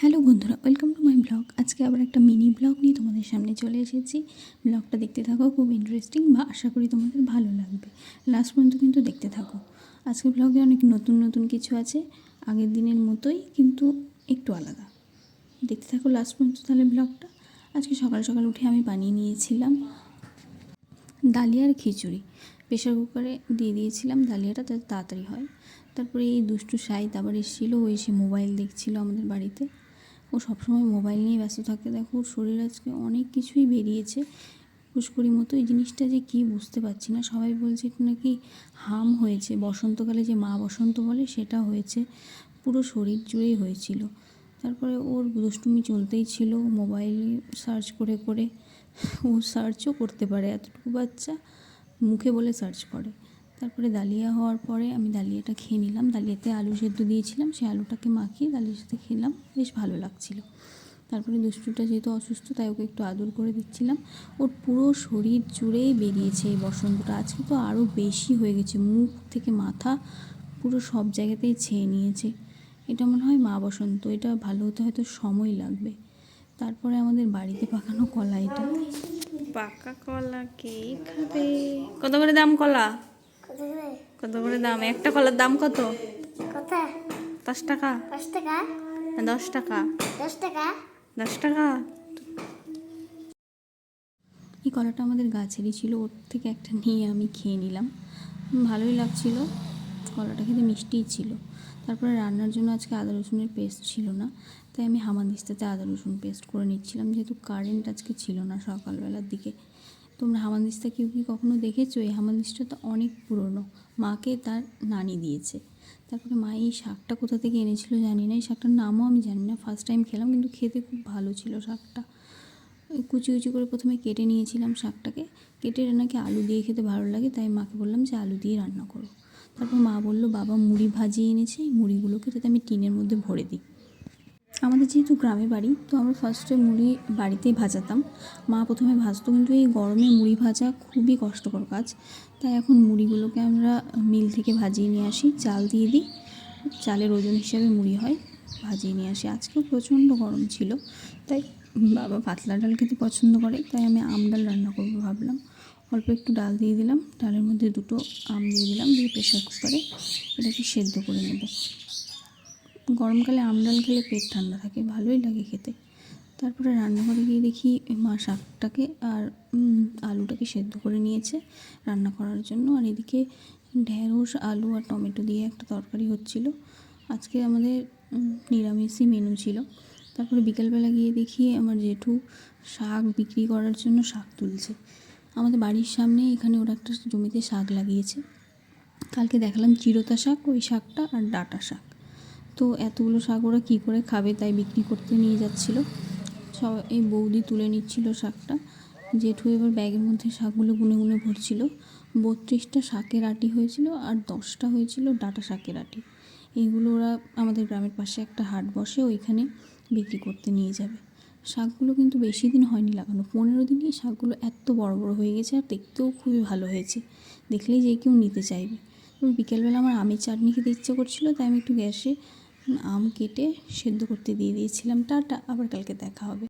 Hello বন্ধুরা, welcome to my blog. আজকে আবার একটা মিনি ব্লগ নিয়ে তোমাদের সামনে চলে এসেছি। ব্লগটা দেখতে থাকো, খুব ইন্টারেস্টিং বা আশা করি তোমাদের ভালো লাগবে। লাস্ট পর্যন্ত কিন্তু দেখতে থাকো। আজকের ব্লগে অনেক নতুন নতুন কিছু আছে, আগের দিনের মতোই কিন্তু একটু আলাদা। দেখতে থাকো লাস্ট পর্যন্ত তাহলে ব্লগটা। আজকে সকাল সকাল উঠে আমি বানিয়ে নিয়েছিলাম ডালিয়ার খিচুড়ি। প্রেশার কুকারে দিয়ে দিয়েছিলাম ডালিয়াটা তাড়াতাড়ি হয়। তারপরে এই দুষ্টু সাইদ আবার এসেছিল, ও এসে মোবাইল দেখছিল আমাদের বাড়িতে। ও সবসময় মোবাইল নিয়ে ব্যস্ত থাকে দেখো, ওর শরীর আজকে অনেক কিছুই বেরিয়েছে। পুষ্করির মতো এই জিনিসটা যে কী বুঝতে পারছি না। সবাই বলছে এটা নাকি হাম হয়েছে। বসন্তকালে যে মা বসন্ত বলে, সেটা হয়েছে। পুরো শরীর জুড়েই হয়েছিল। তারপরে ওর দুষ্টুমি চলতেই ছিল। মোবাইলে সার্চ করে করে ও সার্চও করতে পারে। এতটুকু বাচ্চা মুখে বলে সার্চ করে। তারপরে ডালিয়া হওয়ার পরে আমি ডালিয়াটা খেয়ে নিলাম। ডালিয়াতে আলু সেদ্ধ দিয়েছিলাম, সেই আলুটাকে মাখিয়ে ডালিয়ার সাথে খেলাম। বেশ ভালো লাগছিল। তারপরে দুষ্টুটা যেহেতু অসুস্থ, তাই ওকে একটু আদর করে দিচ্ছিলাম। ওর পুরো শরীর জুড়েই বেরিয়েছে এই বসন্তটা। আজকে তো আরও বেশি হয়ে গেছে। মুখ থেকে মাথা পুরো সব জায়গাতেই ছেয়ে নিয়েছে। এটা মনে হয় মা বসন্ত। এটা ভালো হতে হয়তো সময় লাগবে। তারপরে আমাদের বাড়িতে পাকানো কলা এটা। পাকা কলা কে খাবে? কত করে দাম কলা? কত করে দাম? একটা কলার দাম কত? কত? দশ টাকা। পাঁচ টাকা? দশ টাকা। দশ টাকা? দশ টাকা? এই কলাটা আমাদের গাছেরই ছিল ওর থেকে একটা নিয়ে আমি খেয়ে নিলাম। ভালোই লাগছিল কলাটা খেতে মিষ্টিই ছিল। তারপরে রান্নার জন্য আজকে আদা রসুনের পেস্ট ছিল না তাই আমি হামানদিস্তাতে আদা রসুন পেস্ট করে নিচ্ছিলাম যেহেতু কারেন্ট আজকে ছিল না সকালবেলার দিকে। তোমরা হামানদিস্তা কেউ কি কখনো দেখেছ? এই হামানদিস্তা তো অনেক পুরনো। মাকে তার নানি দিয়েছে। তারপরে মা এই শাকটা কোথা থেকে এনেছিল জানি না। এই শাকটার নামও আমি জানি না। ফার্স্ট টাইম খেলাম, কিন্তু খেতে খুব ভালো ছিল শাকটা। কুচি কুচি করে প্রথমে কেটে নিয়েছিলাম শাকটাকে। কেটে নাকি আলু দিয়ে খেতে ভালো লাগে, তাই মাকে বললাম যে আলু দিয়ে রান্না করো। তারপর মা বলল, বাবা মুড়ি ভাজিয়ে এনেছে, এই মুড়িগুলোকে যাতে আমি টিনের মধ্যে ভরে দিই। আমাদের যেহেতু গ্রামে বাড়ি, তো আমরা ফার্স্টে মুড়ি বাড়িতেই ভাজাতাম। মা প্রথমে ভাজতো, কিন্তু এই গরমে মুড়ি ভাজা খুবই কষ্টকর কাজ। তাই এখন মুড়িগুলোকে আমরা মিল থেকে ভাজিয়ে নিয়ে আসি, চাল দিয়ে দিই। চালের ওজন হিসাবে মুড়ি হয়, ভাজিয়ে নিয়ে আসি। আজকেও প্রচণ্ড গরম ছিল, তাই বাবা পাতলা ডাল খেতে পছন্দ করে, তাই আমি আম ডাল রান্না করব ভাবলাম। অল্প একটু ডাল দিয়ে দিলাম, ডালের মধ্যে দুটো আম দিয়ে দিলাম, দিয়ে প্রেশার কুকারে এটাকে সেদ্ধ করে নেব। গরমকালে আম ডাল খেলে পেট ঠান্ডা থাকে, ভালোই লাগে খেতে। তারপরে রান্নাঘরে গিয়ে দেখি মা শাকটাকে আর আলুটাকে সেদ্ধ করে নিয়েছে রান্না করার জন্য। আর এদিকে ঢেঁড়স, আলু আর টমেটো দিয়ে একটা তরকারি হচ্ছিল। আজকে আমাদের নিরামিষই মেনু ছিল। তারপরে বিকেলবেলা গিয়ে দেখি আমার জেঠু শাক বিক্রি করার জন্য শাক তুলছে। আমাদের বাড়ির সামনে এখানে ওরা একটা জমিতে শাক লাগিয়েছে। কালকে দেখালাম চিরতা শাক, ওই শাকটা আর ডাটা শাক। তো এতগুলো শাক ওরা কী করে খাবে তাই বিক্রি করতে নিয়ে যাচ্ছিল। সব এই বৌদি তুলে নিচ্ছিল শাকটা। জেঠু এবার ব্যাগের মধ্যে শাকগুলো গুনে গুনে ভরছিল। বত্রিশটা শাকের আটি হয়েছিল আর দশটা হয়েছিল ডাটা শাকের আটি। এইগুলো ওরা আমাদের গ্রামের পাশে একটা হাট বসে ওইখানে বিক্রি করতে নিয়ে যাবে। শাকগুলো কিন্তু বেশি দিন হয়নি লাগানো। পনেরো দিনই শাকগুলো এত বড় বড় হয়ে গেছে আর দেখতেও খুবই ভালো হয়েছে। দেখলেই যে কেউ নিতে চাইবে। বিকেলবেলা আমার আমের চাটনি খেতে ইচ্ছে করছিল, তাই আমি একটু গ্যাসে আম কেটে সেদ্ধ করতে দিয়ে দিয়েছিলাম। টাটা আবার কালকে দেখা হবে।